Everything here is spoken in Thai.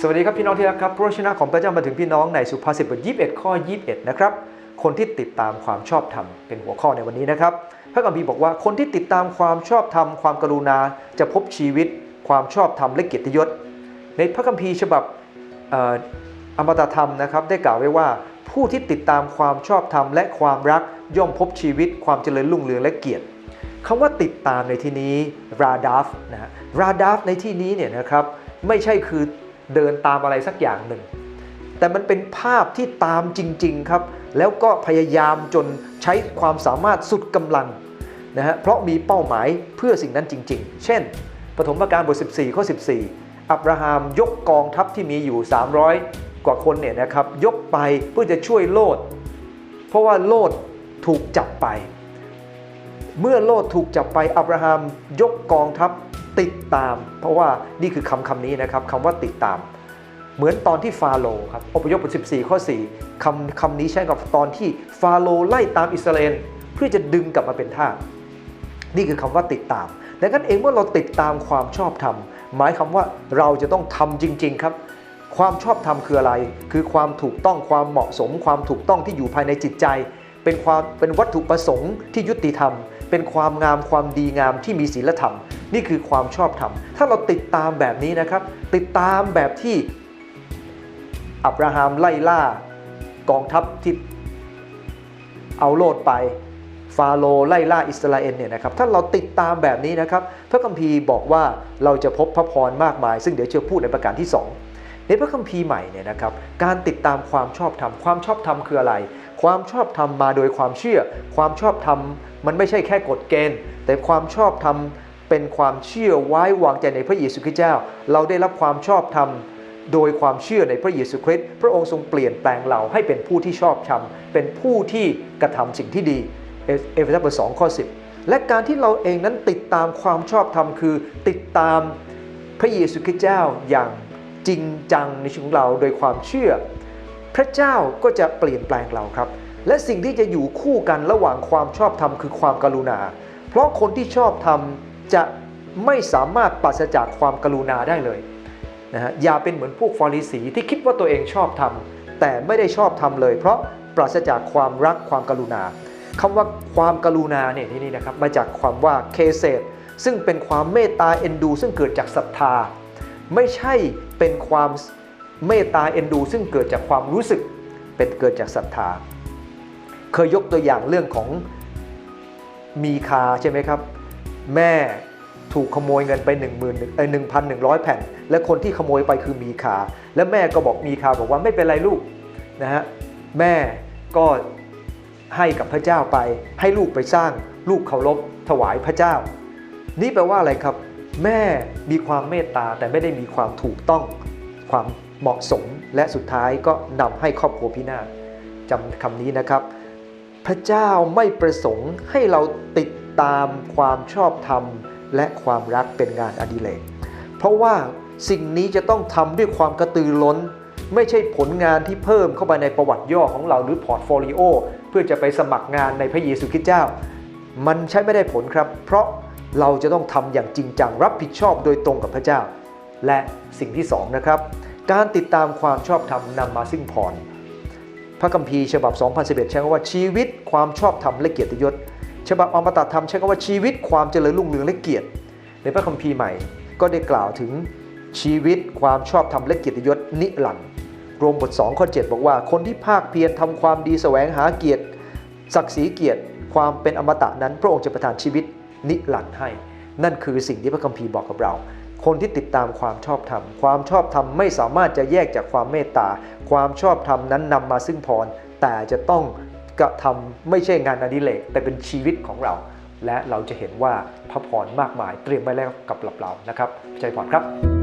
สวัสดีครับพี่น้องที่รักครับพระวจนะของพระเจ้ามาถึงพี่น้องในสุภาษิตบท21 ข้อ 21 นะครับ คนที่ติดตามความชอบธรรมเป็นหัวข้อในวันนี้นะครับ พระคัมภีบอกว่าคนที่ติดตามความชอบธรรมความกรุณาจะพบชีวิต ความชอบธรรมและเกียรติยศ ในพระคัมภีร์ฉบับอมตะธรรมนะครับได้กล่าวไว้ว่าผู้ที่ติดตามความชอบธรรมและความรักย่อมพบชีวิต ความเจริญรุ่งเรืองและเกียรติคำว่าติดตามในที่นี้ราดาฟนะฮะราดาฟในที่นี้เนี่ยนะครับไม่ใช่คือ เดินตามอะไรสักอย่างหนึ่ง แต่มันเป็นภาพที่ตามจริง ๆ ครับ แล้วก็พยายามจนใช้ความสามารถสุดกำลังนะฮะเพราะมีเป้าหมายเพื่อสิ่งนั้นจริง ๆ เช่นปฐมกาลบท 14 ข้อ 14 อับราฮัมยกกองทัพที่มีอยู่ 300 กว่าคนเนี่ยนะครับยกไปเพื่อจะช่วยโลด เพราะว่าโลดถูกจับไป เมื่อโลดถูกจับไปอับราฮัมยกกองทัพ ติดตาม เพราะว่านี่คือคำคำนี้นะครับคำว่าติดตาม เหมือนตอนที่ฟาโรห์ครับอพยพบท14 ข้อ 4คำคำนี้ใช้กับตอนที่ฟาโรห์ไล่ตามอิสราเอลเพื่อจะดึงกลับมาเป็นทาสนี่คือคำว่าติดตามดังนั้นเองเมื่อเราติดตามความชอบธรรม หมายคำว่าเราจะต้องทำจริง ๆ ครับ ความชอบธรรมคืออะไร คือความถูกต้องความเหมาะสม ความถูกต้องที่อยู่ภายในจิตใจ เป็นความเป็นวัตถุประสงค์ที่ยุติธรรม เป็นความงามความดีงามที่มีศีลธรรม นี่คือความชอบธรรม ถ้าเราติดตามแบบนี้นะครับ ติดตามแบบที่อับราฮัมไล่ล่ากองทัพที่เอาโลดไปฟาโรไล่ล่าอิสราเอลเนี่ยนะครับถ้าเราติดตามแบบนี้นะครับ พระคัมภีร์บอกว่าเราจะพบพระพรมากมาย ซึ่งเดี๋ยวจะพูดในประการที่ 2 ในพระคัมภีร์ใหม่เนี่ยนะครับการติดตามความชอบธรรม ความชอบธรรมคืออะไร ความชอบธรรมมาโดยความเชื่อ ความชอบธรรมมันไม่ใช่แค่กฎเกณฑ์ แต่ความชอบธรรม เป็นความเชื่อไว้วางใจในพระเยซูคริสต์เจ้า เราได้รับความชอบธรรมโดยความเชื่อในพระเยซูคริสต์พระองค์ทรงเปลี่ยนแปลงเราให้เป็นผู้ที่ชอบธรรมเป็นผู้ที่กระทำสิ่งที่ดีเอเอฟซัสบทสองข้อ10และการที่เราเองนั้นติดตามความชอบธรรมคือ ติดตามพระเยซูคริสต์เจ้าอย่างจริงจังในชีวิตของเราโดยความเชื่อ พระเจ้าก็จะเปลี่ยนแปลงเราครับ และสิ่งที่จะอยู่คู่กันระหว่างความชอบธรรมคือความกรุณา เพราะคนที่ชอบธรรม จะไม่สามารถปราศจากความกรุณาได้เลยนะฮะอย่าเป็นเหมือนพวกฟาริสีที่คิดว่าตัวเองชอบทำแต่ไม่ได้ชอบทำเลย เพราะปราศจากความรักความกรุณาคำว่าความกรุณาเนี่ยที่นี่นะครับมาจากความว่าเคเซตซึ่งเป็นความเมตตาเอ็นดู ซึ่งเกิดจากศรัทธา ไม่ใช่เป็นความเมตตาเอ็นดู ซึ่งเกิดจากความรู้สึกเป็นเกิดจากศรัทธา เคยยกตัวอย่างเรื่องของมีคาใช่ไหมครับ แม่ถูกขโมยเงินไป1 1 0 0 0เอ้ย1,100 แผ่น และคนที่ขโมยไปคือมีคา และแม่ก็บอกมีคาบอกว่าไม่เป็นไรลูกนะฮะแม่ก็ให้กับพระเจ้าไป ให้ลูกไปสร้างลูกเคารพถวายพระเจ้า นี่แปลว่าอะไรครับ แม่มีความเมตตาแต่ไม่ได้มีความถูกต้องความเหมาะสมและสุดท้ายก็นำให้ครอบครัวพินาศจำคำนี้นะครับ พระเจ้าไม่ประสงค์ให้เราติด ตามความชอบธรรม และความรักเป็นงานอดิเรกเพราะว่าสิ่งนี้จะต้องทำด้วยความกระตือร้น ไม่ใช่ผลงานที่เพิ่มเข้าไปในประวัติย่อของเราหรือพอร์ตโฟลิโอเพื่อจะไปสมัครงานในพระเยซูคริสต์เจ้า มันใช้ไม่ได้ผลครับ เพราะเราจะต้องทำอย่างจริงจังรับผิดชอบโดยตรงกับพระเจ้า และสิ่งที่สองนะครับ การติดตามความชอบธรรมนำมาซึ่งพรพระคัมภีร์ฉบับ 2011 ใช้คำว่าชีวิตความชอบธรรมและเกียรติยศ ฉบับอมตะธรรมใช้คำว่าชีวิตความเจริญรุ่งเรืองและเกียรติ ในพระคัมภีร์ใหม่ ก็ได้กล่าวถึงชีวิตความชอบธรรมและเกียรติยศนิรันดร์รวมบท2ข้อ7บอกว่า คนที่ภาคเพียรทำความดีแสวงหาเกียรติ ศักดิ์ศรีเกียรติ ความเป็นอมตะนั้น พระองค์จะประทานชีวิตนิรันดร์ให้ นั่นคือสิ่งที่พระคัมภีร์บอกกับเรา คนที่ติดตามความชอบธรรม ความชอบธรรมไม่สามารถจะแยกจากความเมตตา ความชอบธรรมนั้นนำมาซึ่งพร แต่จะต้อง กระทำไม่ใช่งานอดิเรกแต่เป็นชีวิตของเรา และเราจะเห็นว่าพระพรมากมายเตรียมไว้แล้วกับเรานะครับใจพรครับ